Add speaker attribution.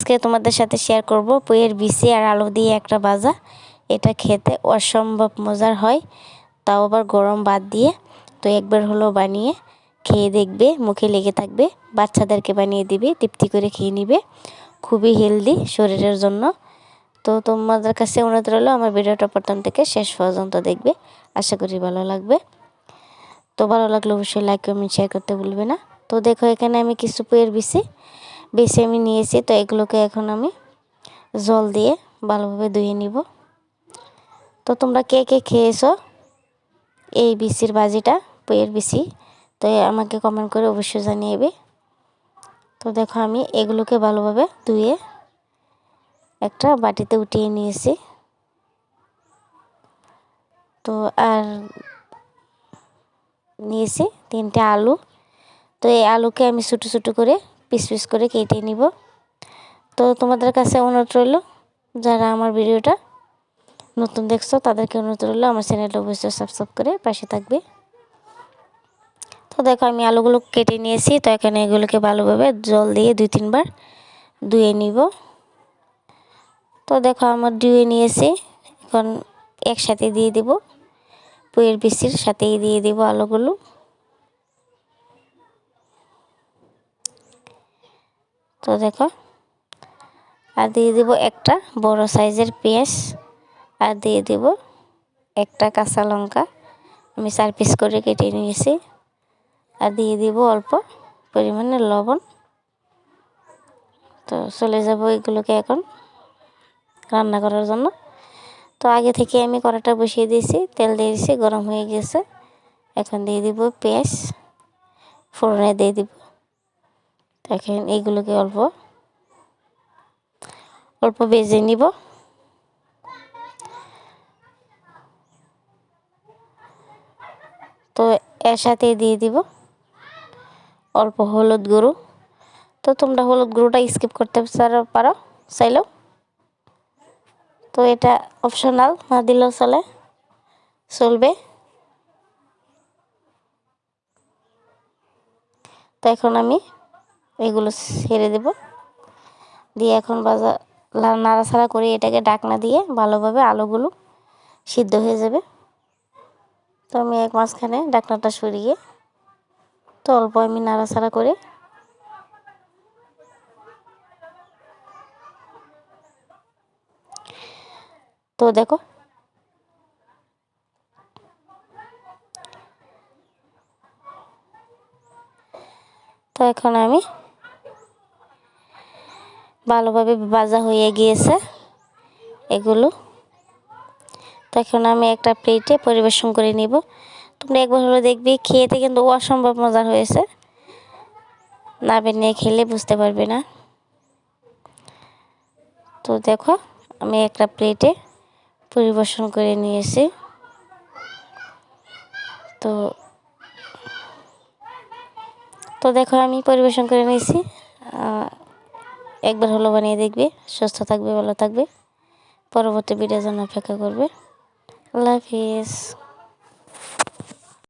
Speaker 1: আজকে তোমাদের সাথে শেয়ার করব পুয়ের বিসি আর আলু দিয়ে একটা ভাজা। এটা খেতে অসম্ভব মজার হয়, তাও আবার গরম বাদ দিয়ে। তো একবার হলো বানিয়ে খেয়ে দেখবে, মুখে লেগে থাকবে, বাচ্চাদেরকে বানিয়ে দিবে, তৃপ্তি করে খেয়ে নিবে। খুবই হেলদি শরীরের জন্য। তো তোমাদের কাছে অনুরোধ রইল, আমার ভিডিওটা প্রথম থেকে শেষ পর্যন্ত দেখবে, আশা করি ভালো লাগবে। তো ভালো লাগলে অবশ্যই লাইক কমেন্ট শেয়ার করতে ভুলবে না। তো দেখো, এখানে আমি কিছু পুয়ের বিসি বেছে আমি নিয়েছি, তো এগুলোকে এখন আমি জল দিয়ে ভালোভাবে ধুয়ে নিব। তো তোমরা কে কে খেয়েছো? এই বিসির বাজিটা, পুয়ের বিসি, তো আমাকে কমেন্ট করে অবশ্যই জানিয়েবে। তো দেখো আমি এগুলোকে ভালোভাবে ধুয়ে একটা বাটিতে উঠিয়ে নিয়েছি। তো আর নিয়েছি তিনটে আলু। তো এই আলুকে আমি ছোটো ছোটো করে পিস পিস করে কেটে নিব। তো তোমাদের কাছে অনুরোধ রইল, যারা আমার ভিডিওটা নতুন দেখছ, তাদেরকে অনুরোধ রইল আমার চ্যানেলটা অবশ্যই সাবস্ক্রাইব করে পাশে থাকবে। তো দেখো, আমি আলুগুলো কেটে নিয়েছি, তো এখানে এগুলোকে ভালোভাবে জল দিয়ে দুই তিনবার ধুয়ে নিব। তো দেখো, আমার ধুয়ে নিয়েছি, এখন একসাথে দিয়ে দেব। পুয়ের বিচির সাথেই দিয়ে দেব আলুগুলো। তো দেখো। আর দিয়ে দেব একটা বড় সাইজের পেঁয়াজ। আর দিয়ে দেব একটা কাঁচা লঙ্কা। আমি চার পিস করে কেটে নিয়েছি। আর দিয়ে দিব অল্প পরিমাণে লবণ। তো চলে যাব এগুলোকে এখন রান্না করার জন্য। তো আগে থেকে আমি কড়াটা বসিয়ে দিয়েছি, তেল দিয়ে দিয়েছি, গরম হয়ে গেছে। এখন দিয়ে দিব পেঁয়াজ। ফোড়নে দিয়ে দিব এখন এইগুলোকে অল্প অল্প বেজে নিব। তো এর সাথে দিয়ে দিব অল্প হলুদ গুঁড়ো। তো তোমরা হলুদ গুঁড়োটা স্কিপ করতে পারো চাইলেও। তো এটা অপশনাল না দিলেও চলে, চলবে। তো এখন আমি এগুলো ছেড়ে দেব। দিয়ে এখন বাজার নাড়াছাড়া করে এটাকে ডাকনা দিয়ে ভালোভাবে আলুগুলো সিদ্ধ হয়ে যাবে। তো আমি এক মাঝখানে ডাকনাটা সরিয়ে তো অল্প আমি নাড়াছাড়া করে তো দেখো। তো এখন আমি ভালোভাবে ভাজা হয়ে গিয়েছে এগুলো। তো এখন আমি একটা প্লেটে পরিবেশন করে নিব। তোমরা একবার হলো দেখবি খেয়েতে কিন্তু অসম্ভব মজার হয়েছে। না বেনিয়ে খেলে বুঝতে পারবে না। তো দেখো, আমি একটা প্লেটে পরিবেশন করে নিয়েছি। তো তো দেখো, আমি পরিবেশন করে নিয়েছি। একবার হলো বানিয়ে দেখবে, সুস্থ থাকবে, ভালো থাকবে। পরবর্তী ভিডিওর জন্য অপেক্ষা করবে। আল্লাহ হাফিজ।